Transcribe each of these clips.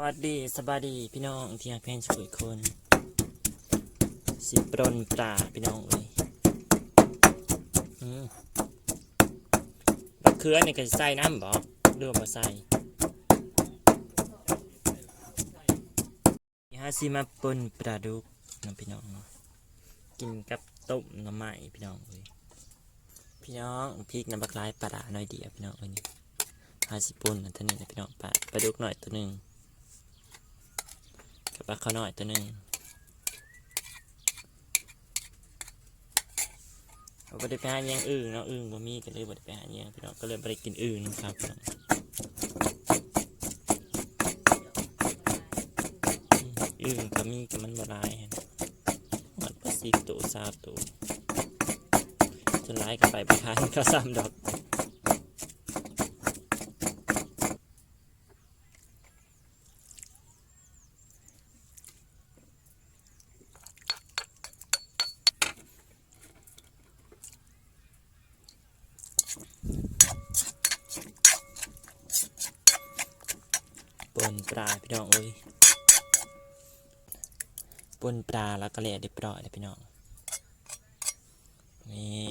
วัสดีสบายดีพี่น้องที่อยากเพนช่วยคนสิปรนปลาพี่น้องเอ้ยอืมบักเขือนี่ก็ใส่น้ำบอกเรือมาใส่ฮาซิมาปนปลาดุกน้องพี่น้องเนาะกินกับต้มน้ำไม้พี่น้องเอ้ยพี่น้องพริกน้ำบักลายปลาร้าหน่อยเดียวพี่น้องเอ้ยนี่ฮาซิปนอันนี้นะพี่น้องปลาปลาดุกหน่อยตัวหนึ่ง ปลาข้าวน้อยตัวหนึ่งเขาบ่ได้ไปหาหยังอื่นเนาะอื่นบ่มีก็เลยบ่ได้ไปหาหยังพี่น้องก็เลยบ่ได้กินอื่นครับอื่นก็มีก็มันบ่หลายมันก็สิบตัวสามตัวจนหลายก็ไปบ่ทันก็ซ้ำดอก ปนปลาพี่น้องเอ้ย ปนปลาแล้วก็เละเรียบร้อยเลยพี่น้องนี่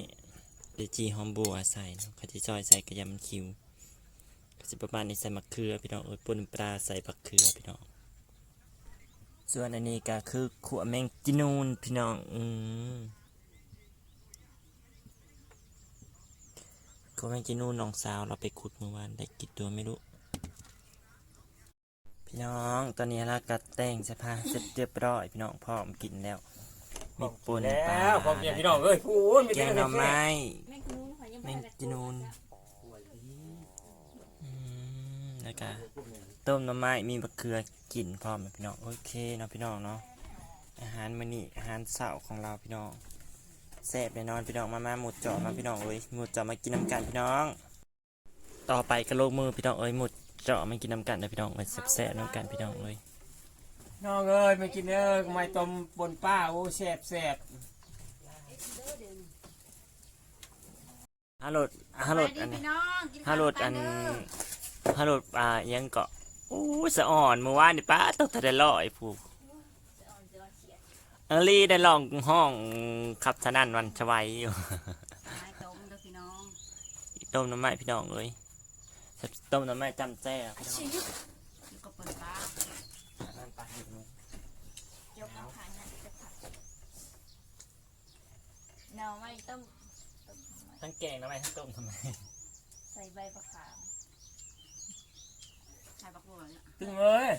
เดจีหอมบัวใส่เนาะเขาจะซอยใส่กระยำคิวก็จะประมาณนี้ใส่มะเขือพี่น้องเอ้ยปนปลาใส่บักเขือพี่น้องส่วนอันนี้ก็คือขัวแมงจีนูนพี่น้องอืมขัวแมงจีนูนน้องสาวเราไปขุดเมื่อวานได้กี่ตัวไม่รู้ พี่น้องตอนนี้เราก็แต่งเสื้อผ้าเสร็จเรียบร้อยพี่น้องพร้อมกินแล้วมีปนปลาแล้วพอเพียงพี่น้องเอ้ยโอ้ยมีแกแต่งหน่อไม้แม่งนู้นขอยยังแมไม่งได้จีนูนอืมแล้วก็ต้มหน่อไม้มีมะเขือกินพร้อมนะพี่น้องโอเคเนาะพี่น้องเนาะอาหารมื้อนี้อาหารเช้าของเราพี่น้องแซ่บแน่นอนพี่น้องมามาหมุดเจาะมาพี่น้องเอ้ยหมุดเจาะมากินน้ำกันพี่น้อง ต่อไปก็ลงมือพี่น้องเอ้ยหมุด เจาะมากินน้ำกันนะพี่น้องเอ้ยแซ่บๆน้ำกันพี่น้องเอ้ยน้องเอ้ยไม่กินเอ้ยไม่ต้มบนป้าโอ้แซ่บแซ่บฮัลโหลฮัลโหลอันนี้พี่น้องกินฮัลโหลข้าวอันกัเด้อฮัลโหลอ่ายังเกาะอู้สะอ่อนเมื่อวานนี่ป้าต้องทะเลลอยผูกอังลีได้ลองห้องขับทนันวันชวัยอยู่ไม้ต้มเด้อพี่น้องต้มน้ำไม้พี่น้องเอ้ย ต้มน้ำไม้จำแจ้พี่น้องแล้วก็เปิดปลานั่นปลาเห็ดหนูเจ้าข้าวขาเนี่ยเจ้าข้าวเนาไม่ต้มต้มหน่อยทั้งแกงน้ำไม้ทั้งต้มทำไมใส่ใบมะขามใส่บักบัวเนี่ยตึงเอ้ย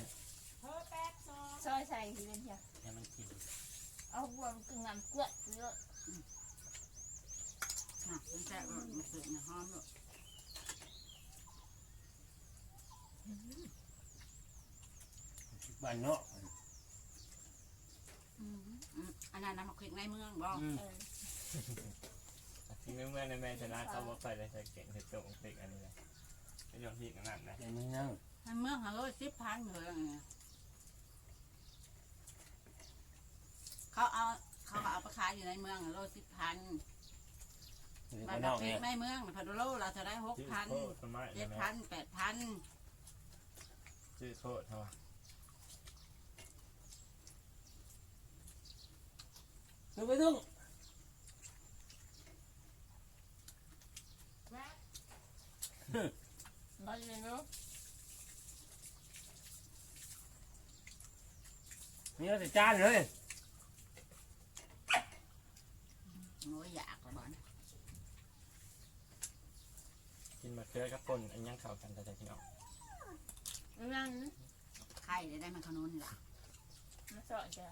ซอยใส่ทีเป็นเพียเนี่ยมันกินเอาบัวมันกึ่งงำเกลือเกลือน่ะมันแซ่บมันมันเกิดในห้องด้วย บ้านเนาะอืมอืมอันนั้นน้ำมะพริกในเมืองบ่อืมเออที่เมื่อในแม่ชนะเขาบอกใส่เลยใส่เก่งใส่โจ๊กพริกอันนี้เลยไม่ยอมพริกนั่นนะในเมืองในเมืองหาร้อยสิบพันเลยอันนี้เขาเอาเขาก็เอาไปขายอยู่ในเมืองหาร้อยสิบพันอยู่บ้าบ้านนนมะอกพริเนี่กยในเมืองพันโลเราจะได้หกชื่อพันโคตรไม้เจ็ดไหมพันแปดพันชื่อโคตรเท่าไห ร่ตึงไปตึงร้อยเลยเนาะนี่เราจะจานเลยโอ้ยอยากละบ่อนกินมะเขือกับปนอันยังเข้ากันแต่แต่พี่น้องนั่งไข่ได้ได้มันขนุนล่ะมาสอนจ้ะ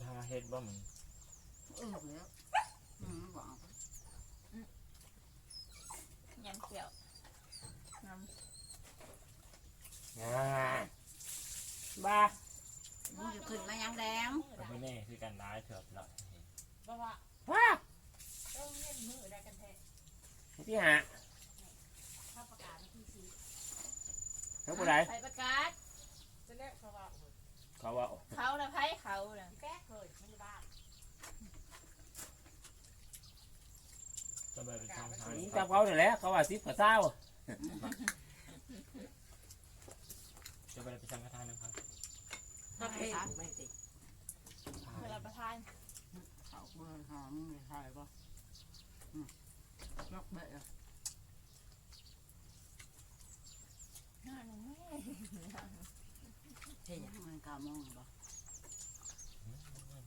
ถ้าเฮ็ดบ่มึงเออเดี๋ยวอืมบอกยำเกี่ยวน้อ่าบ้ามึงจะขึ้นมายังแดงก็ไม่แน่คือการร้ายเถื่อนหรอกำบ้าว่าว้าต้องเล่นมือได้กันแท้ที่หาข้าประกาศที่สี่เขาผู้ใดไปประกาศจะเรียกเขาว่า เขาว่าเขานะไพ่เขานะแก๊กเลยไม่ได้บ้าก็เลยไปทำทางนี่จับเขาเนี่ยแหละเขาว่าสิบกว่าเศร้าได้ไปสังฆทานนะครับก็เพลงไม่ติดเวลาประทานเขาเบอร์หอมเลยใช่ปะอืมยกเบะเลยงานแม่ เท่ยมันกามองปะ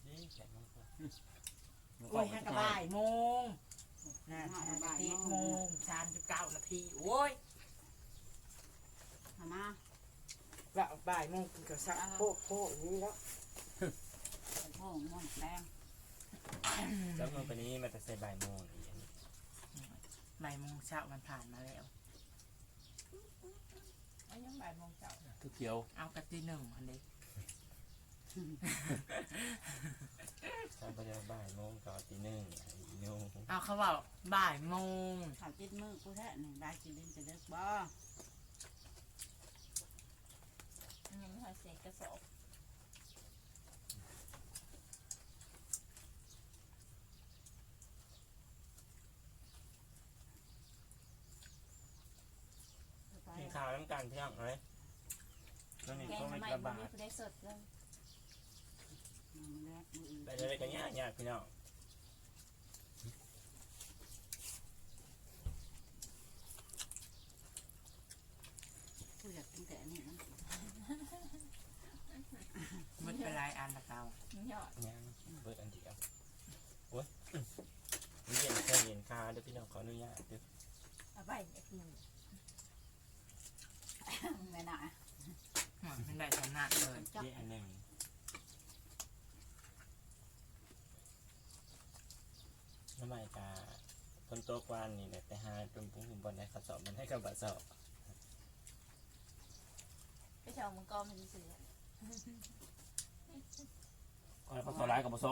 นี่แขกมากกว่าโอ้ยห้ากระบ่ายโมงนะห้ากระติดโมงสามสิบเก้านาทีโอ้ยทำมาว่าบ่ายโมงกินกับสักโพกโพกนี้แล้วโป่งม่อนแดงแล้วเมื่อวันนี้มันจะใส่บ่ายโมงอีกอันนี้บ่ายโมงเช้ามันผ่านมาแล้ว อันยังบ่ายโมงเช้าคือเขียวเอากะตีหนึ่งอันนี้ใช่ประเดี๋ยวบ่ายโมงก่อนตีหนึ่งอีกโมงเอาเขาบอกบ่ายโมงเขาจิตมือกูแท้หนึ่งได้กินเล่นจะเลิกบ่อันยังไม่หอยเศษกระสอบ ไป กิ นข้าวน้ำกันพี่น้องเลยตอนนี้แกงก็ทำไม่ไมระมับานดมีผู้ได้สดเลยมันแรกมืออื่นไปเลยกันยากยากพี่น้องกูอยากกินแต่อันนี้นะมันเป็นลายอันละเกายอดยังเบิดอันเดียวโอ้ยนี่เย็นแค่เย็นคาเดี๋ยวพี่น้องขออนุญาตเดี๋ยวเอาไปเด็กหนึ่ง ไม่น่ามันได้ชนะเลยจับที่อันหนึ่งทำไมกาคนโตกวานนี่เนี่ยไปหาจนปุ้งหุ่มบอลได้ข้อสอบมันให้กับบาสอบไปเช่ามังกรมันซื้อเอาเขาสลายกับโมโซ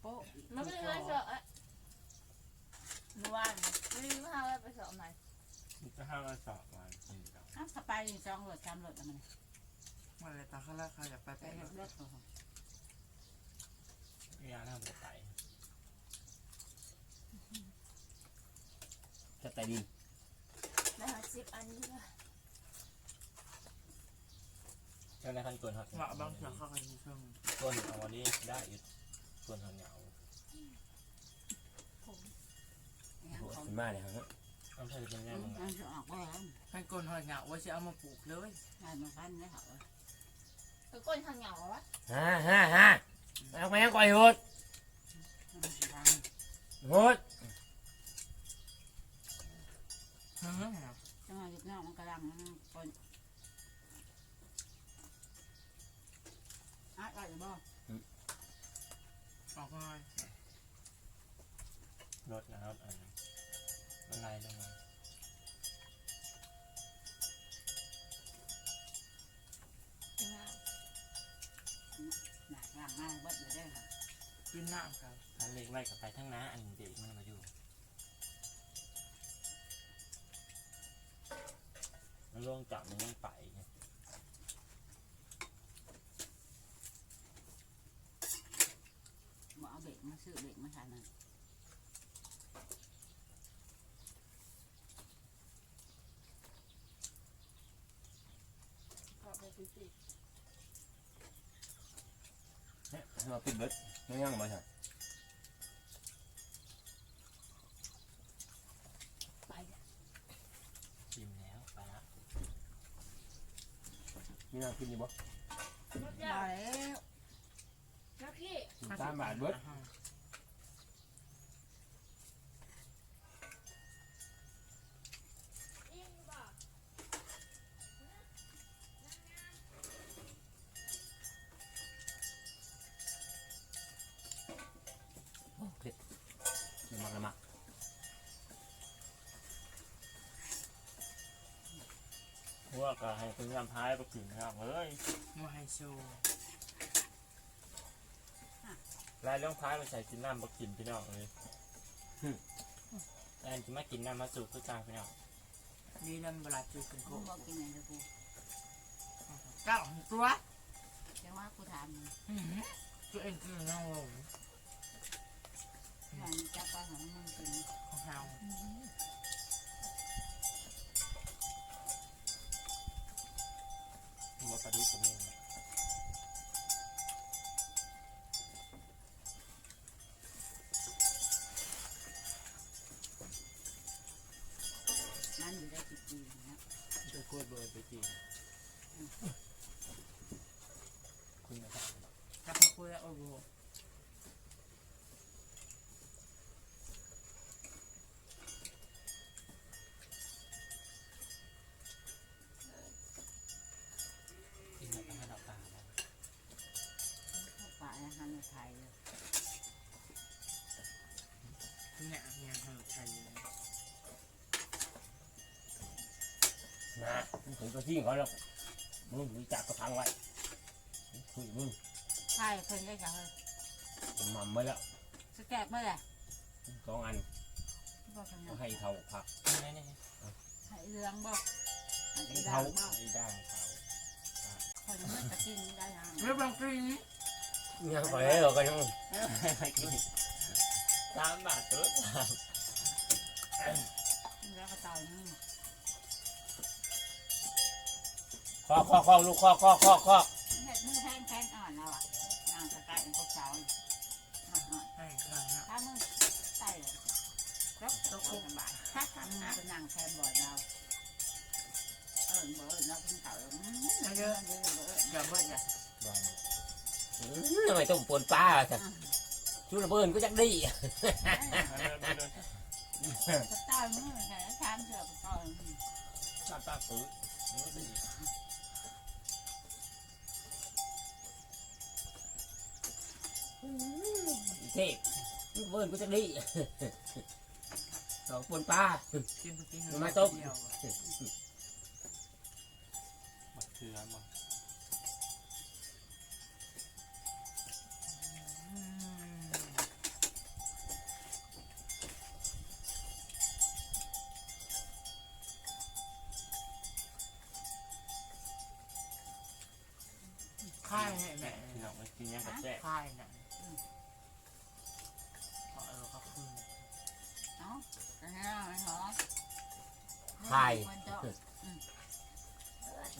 โป๊ะมันไม่ได้เสอะเมื่อวานไม่รู้ว่าว่าไปสอบไหน จะห้ามาสอบวันนี้เราอ้าวสไปร์สองรถสามรถแล้วมันมันเลยตอนเขาแรกเขาอยากไปไปไปรถรถเขายาหน้ามันไปจะแต่ดินได้หาสิบอันนี้ละเจ้าในขั้นตอนหักเหมาะบางเสือเขาเคยมีเครื่องต้นเอาวันนี้ได้อยู่ส่วนหัวเหนียวอย่างโอ้เขาขึ้นมาเลยฮะ ต้องใช้เป็นอืแง่มมึงมันจะออกว่าแล้วเป็นกลนหอยเหงาว่าจะเอามาปลูกเลยได้มาพันได้เหรอคือก้นทางเหงาวะฮ่าฮ่าฮ่าเอาไปยังก่อยโหดมันสิทางโหดเฮ้ยจังหวะลูกน้องมันกำลังนั่งคนอะได้หรือบ่ออกมารถนะครับอันนั้ นมันไล่ลงมาที่หน้าหนักหลังมากเบิดเลยได้ค่ะกินน้ำครับอันเล็กไล่กับไปทั้งน้าอันเด็กมันมาอยู่มันลงจับมันยังไปไงบ่เอาเบรกมาซื้อเบรกมาทานนั่นก็ไปซื้อสิเนี่ยเราปิดเบิดยังยังมาใช่ไปเนี่ยชิมแล้วไปละมีน้ำกินอยู่บ่รถบ่ยาแล้วนักพี่ สามบาทเบิดอิ วกก็ให้คุณยำพายไปกินครับเฮ้ยมาให้โชว์ลายเรื่องพายไปใส่กินน้ำไปกินพี่น้องเลยแต่อันที่มากินน้ำมาสูบคือจ้างพี่น้องดีนั่นเวลาจูกินกูบอกกินไหนเด้อกูเก้าตัวเดี๋ยวว่ากูถามมึงตัวเองคือน้องลงว่ามึงจับปลาของมึงกินของเราาปาดุผมนั่นอยู่ได้กี่ปีนะจะโคตรเบอร์ไปกี่คุณนะครับถ้าพอคุยแล้วโอ้โห ถึงตัวที่เขาแล้วมึงรู้จักก็พังไว้คุยมึงใช่เพิ่นได้จังเลยหม่ำไว้แล้วสแกบเมื่อไหร่สองอันบอกกันก็นะให้เท่าผักนี่นี่ให้เรื่องบอกให้ให้เรื่อเท่างบอกให้ได้เท่าคนเมื่อตะกินได้ยังเรื่องบางทีนี้ยังไปเหรอก็ยังสามบาทตัวแล้วก็ต่อยนึง คอคอคอลูกคอคอคอคอเห็ดมือแทงแทงอ่อนแล้วอะนางสกายเป็นพวกเช้าอ่อนให้ครั้งนะถ้ามึงใส่เลยรบตกสบายถ้าทำงานเป็นนางแทนบ่อยเราเออบ่อยเรากินข้าวไม่เยอะเยอะเยอะอย่าเยอย่าทำไมต้องปนปลาจ้ะชูระเบิดก็จักดีต่อยมือแค่ทานเถอะต่อยปลาปลาปื้ เทพระเบิดก็จักดีสองปนปลา กินไปกินมาต้มเดียวมะเขือบ่อื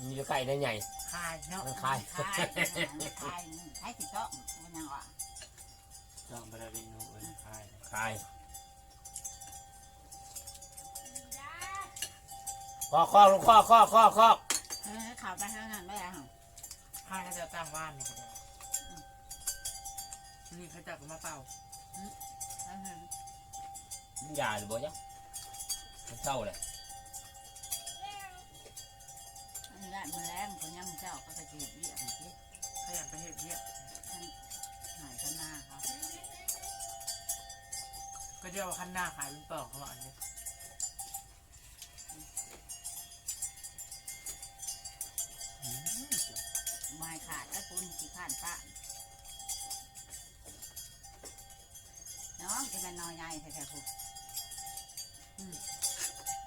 มีไก่ได้ใหญ่ค่ายเนาะคาย คายคายคายติดโต๊ะมันยังอะจ้องบาราบิโนเอ้ยคายคายคอคอลูกคอคอคอคอเออข่าวไปทางนั้นไม่ได้หรอค่ายเขาจะตั้งว่านเนี่ยก็ได้นี่เขาจะก็มาเป่ายาหรือบ่จ๊ะมันเศร้าเลย อันนี้มันแรงคนยังเจ้าก็จะจีบเยี่ยมที่ขยากไปเฮ็ดเยี่ยหายข้างหน้าเขาก็เดี๋ยวขั้นหน้าขายเป็นปอกเขาบอกอันนี้ไม้ขาดแล้วคุณขี้ข้านป้าน้องจะเป็นนอยใหญ่แท้ๆคุณ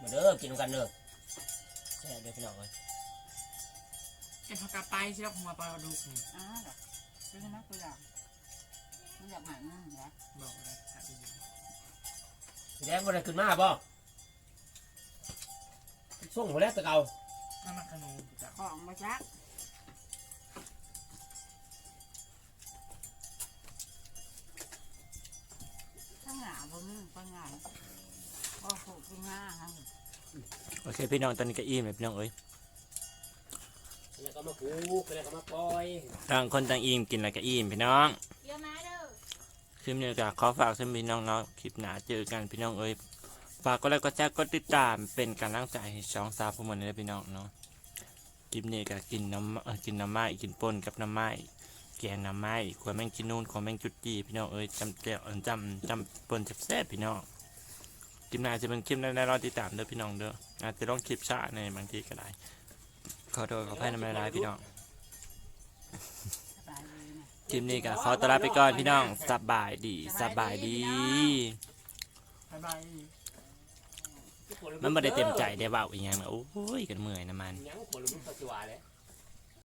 มาเด้อกินกันเด้อแซ่บเด้อพี่น้องเอ้ย เอ็นพักกาไปเชือกหัวปลาดุกนี่อ้าวเหรอซื้อมาคุยหรอมึงอยากหายมึงเหรอบอกเลยครับอีกแดงบ่ได้ขึ้นมาบ่ส่งมาแล้วแตะเก่าน้ำมันขนมจ้ะของมาจักข้างหน้าบ่มึงข้างหน้าโอ้โหข้างหน้าครับ โอเคพี่น้องตอนนี้ก็อิ่มเลยพี่น้องเอ้ย แล้วก็มาปลูกแล้วก็มาปล่อยต่างคนต่างอิ่มกินแล้วก็อิ่มพี่น้องเยอะมาเด้อคลิปนี้ก็ขอฝากสำหรับพี่น้องเนาะคลิปหน้าเจอกันพี่น้องเอ้ยฝากก็ไลค์ก็แชร์ก็ติดตามเป็นกำลังใจให้ช่องซาพวกมันเลยพี่น้องเนาะคลิปนี้ก็กินน้ำเอ่อกินน้ำไม้กินป่นกับน้ำไม้แกงน้ำไม้ขวแมงกินนู่นขวแมงจุดจีพี่น้องเอ้ยจำเจ้าเอิ่มจำจำป่นแซ่บๆพี่น้องคลิปหน้าจะเป็นคลิปในรอติดตามเด้อพี่น้องเด้ออาจจะต้องคลิปช้าในบางทีก็ได้ ขอโทษขออภัยในเวลายๆพี่น้องสบายดีนะคลิปนี้ก็ขอตัวลาไปก่อนพี่น้องสบายดีสบายดีบ๊ายบายมันไม่ได้เต็มใจได้เบาอีกอย่างนะโอ้ยกันเมื่อยนะมัน ยังคนรู้ปัจจุบันเลย